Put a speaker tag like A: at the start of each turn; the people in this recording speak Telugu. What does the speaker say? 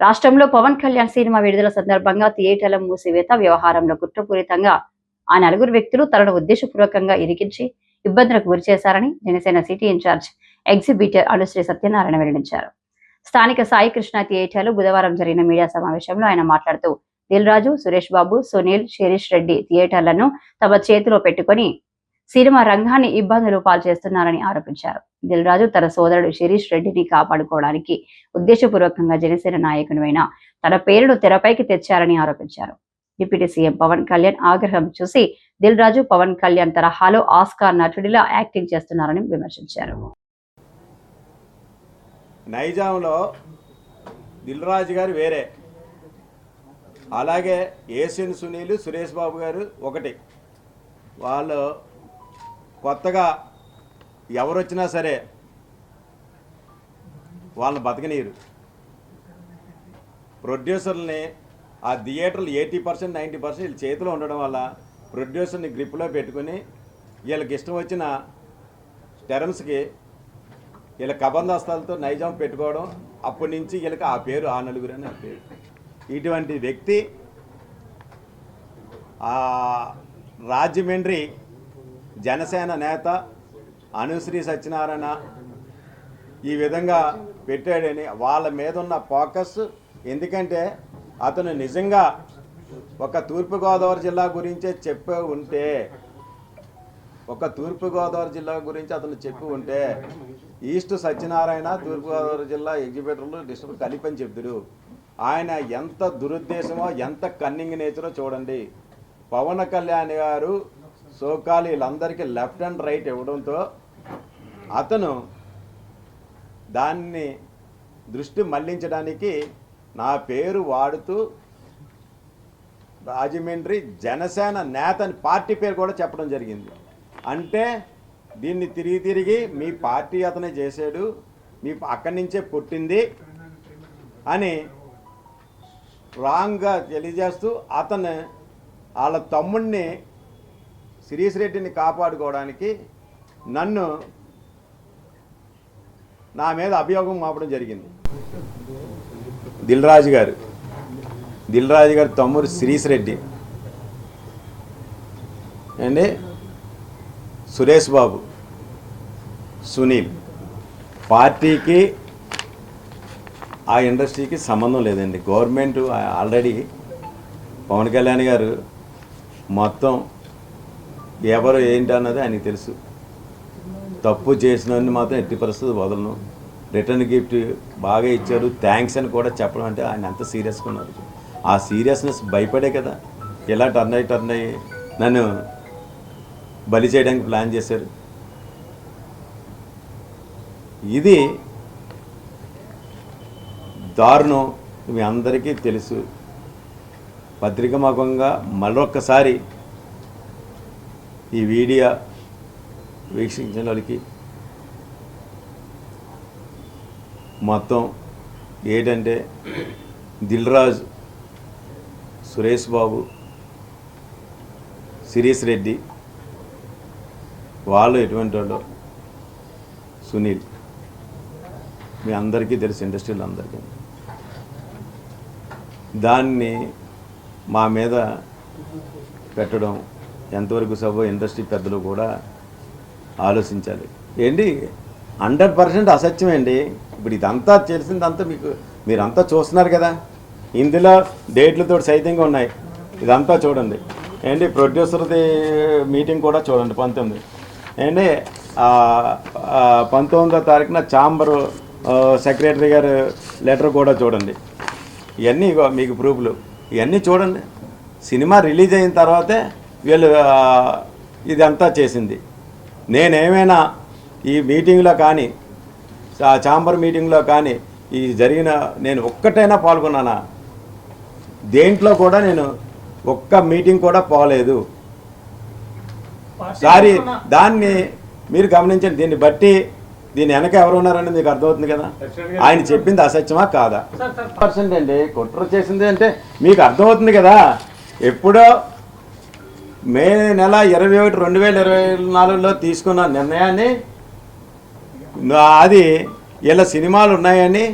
A: రాష్ట్రంలో పవన్ కళ్యాణ్ సినిమా విడుదల సందర్భంగా థియేటర్ల మూసివేత వ్యవహారంలో కుట్రపూరితంగా ఆ నలుగురు వ్యక్తులు తనను ఉద్దేశపూర్వకంగా ఇరికించి ఇబ్బందులకు గురి చేశారని Janasena city in charge exhibitor Anushri Satyanarayana వెల్లడించారు. స్థానిక సాయి కృష్ణ థియేటర్లో బుధవారం జరిగిన మీడియా సమావేశంలో ఆయన మాట్లాడుతూ దిల్ రాజు సురేష్ బాబు సునీల్ శిరీష్ రెడ్డి థియేటర్లను తమ చేతిలో పెట్టుకొని సినిమా రంగాన్ని ఇబ్బందులు పాలు చేస్తున్నారని ఆరోపించారు. దిల్ రాజు తన సోదరుడు శిరీష్ రెడ్డిని కాపాడుకోవడానికి ఉద్దేశపూర్వకంగా జనసేన నాయకునివైన తన పేరును తెరపైకి తెచ్చారని ఆరోపించారు. డిప్యూటీ సీఎం పవన్ కళ్యాణ్ ఆగ్రహం చూసి దిల్ రాజు పవన్ కళ్యాణ్ తరహాలో ఆస్కార్ నటుడిలా యాక్టింగ్ చేస్తున్నారని విమర్శించారు.
B: నైజాంలో దిల్రాజు గారు వేరే. అలాగే ఏసియన్ సునీలు సురేష్ బాబు గారు ఒకటి. వాళ్ళు కొత్తగా ఎవరు వచ్చినా సరే వాళ్ళని బతకనీరు ప్రొడ్యూసర్ని ఆ థియేటర్లు ఎయిటీ పర్సెంట్ నైంటీ పర్సెంట్ వీళ్ళ చేతిలో ఉండడం వల్ల ప్రొడ్యూసర్ని గ్రిప్లో పెట్టుకుని వీళ్ళకి ఇష్టం వచ్చిన టెరమ్స్కి వీళ్ళ కబందాస్తాలతో నైజాం పెట్టుకోవడం అప్పటి నుంచి వీళ్ళకి ఆ పేరు ఆ నలుగురు అని ఆ పేరు. ఇటువంటి వ్యక్తి ఆ రాజమండ్రి జనసేన నేత అనుశ్రీ సత్యనారాయణ ఈ విధంగా పెట్టాడని వాళ్ళ మీద ఉన్న ఫోకస్. ఎందుకంటే అతను నిజంగా ఒక తూర్పుగోదావరి జిల్లా గురించే చెప్పే ఉంటే ఒక తూర్పుగోదావరి జిల్లా గురించి అతను చెప్పి ఉంటే ఈస్ట్ సత్యనారాయణ తూర్పుగోదావరి జిల్లా ఎగ్జిబిటర్లు డిస్ట్రిక్ట్ కలిపని అని చెప్తుడు ఆయన ఎంత దురుద్దేశమో ఎంత కన్నింగ్ నేచరో చూడండి. పవన్ కళ్యాణ్ గారు సోకాలు వీళ్ళందరికీ లెఫ్ట్ అండ్ రైట్ ఇవ్వడంతో అతను దాన్ని దృష్టి మళ్ళించడానికి నా పేరు వాడుతూ రాజమండ్రి జనసేన నేత అని పార్టీ పేరు కూడా చెప్పడం జరిగింది. అంటే దీన్ని తిరిగి తిరిగి మీ పార్టీ అతనే చేశాడు మీ అక్కడి నుంచే పుట్టింది అని రాంగ్గా తెలియజేస్తూ అతను వాళ్ళ తమ్ముడిని శిరీష్ రెడ్డిని కాపాడుకోవడానికి నన్ను నా మీద అభియోగం మాపడం జరిగింది. దిల్ రాజు గారు. దిల్ రాజు గారు తమ్ముడు శిరీష్ రెడ్డి అండి సురేష్ బాబు సునీల్. పార్టీకి ఆ ఇండస్ట్రీకి సంబంధం లేదండి. గవర్నమెంట్ ఆల్రెడీ పవన్ కళ్యాణ్ గారు మొత్తం ఎవరు ఏంటి అన్నది ఆయనకి తెలుసు. తప్పు చేసినవన్నీ మాత్రం ఎట్టి పరిస్థితి వదలను. రిటర్న్ గిఫ్ట్ బాగా ఇచ్చారు థ్యాంక్స్ అని కూడా చెప్పడం అంటే ఆయన ఎంత సీరియస్గా ఉన్నారు. ఆ సీరియస్నెస్ భయపడే కదా. ఎలా టర్న్ అయ్యి టర్న్ అయ్యి నన్ను బలి చేయడానికి ప్లాన్ చేశారు. ఇది దారుణం. మీ అందరికీ తెలుసు. పత్రికముఖంగా మరొక్కసారి ఈ వీడియో వీక్షించిన వాళ్ళకి మొత్తం ఏంటంటే దిల్రాజ్ సురేష్ బాబు శిరీష్ రెడ్డి వాళ్ళు ఎటువంటి వాళ్ళు? సునీల్. మీ అందరికీ తెలుసు ఇండస్ట్రీలో అందరికీ దాన్ని మా మీద పెట్టడం ఎంతవరకు సభ ఇండస్ట్రీ పెద్దలు కూడా ఆలోచించాలి. ఏంటి? హండ్రెడ్ పర్సెంట్ అసత్యమేండి ఇప్పుడు ఇదంతా తెలిసిందంతా మీకు మీరంతా చూస్తున్నారు కదా. ఇందులో డేట్లతో సైతంగా ఉన్నాయి. ఇదంతా చూడండి. ఏంటి? ప్రొడ్యూసర్ది మీటింగ్ కూడా చూడండి పంతొమ్మిది. ఏంటి? పంతొమ్మిదో తారీఖున ఛాంబరు సెక్రటరీ గారు లెటర్ కూడా చూడండి. ఇవన్నీ ఇగో మీకు ప్రూఫ్లు. ఇవన్నీ చూడండి. సినిమా రిలీజ్ అయిన తర్వాతే వీళ్ళు ఇదంతా చేసింది. నేనేమైనా ఈ మీటింగ్లో కానీ ఆ ఛాంబర్ మీటింగ్లో కానీ ఈ జరిగిన నేను ఒక్కటైనా పాల్గొన్నానా? దేంట్లో కూడా నేను ఒక్క మీటింగ్ కూడా పోలేదు. సారీ దాన్ని మీరు గమనించండి. దీన్ని బట్టి దీని వెనక ఎవరు ఉన్నారని మీకు అర్థమవుతుంది కదా? ఆయన చెప్పింది అసత్యమా కాదా? పర్సెంట్ అండి కుట్ర చేసింది అంటే మీకు అర్థమవుతుంది కదా? ఎప్పుడో మే నెల ఇరవై ఒకటి రెండు వేల ఇరవై నాలుగులో తీసుకున్న నిర్ణయాన్ని అది ఇలా సినిమాలు ఉన్నాయని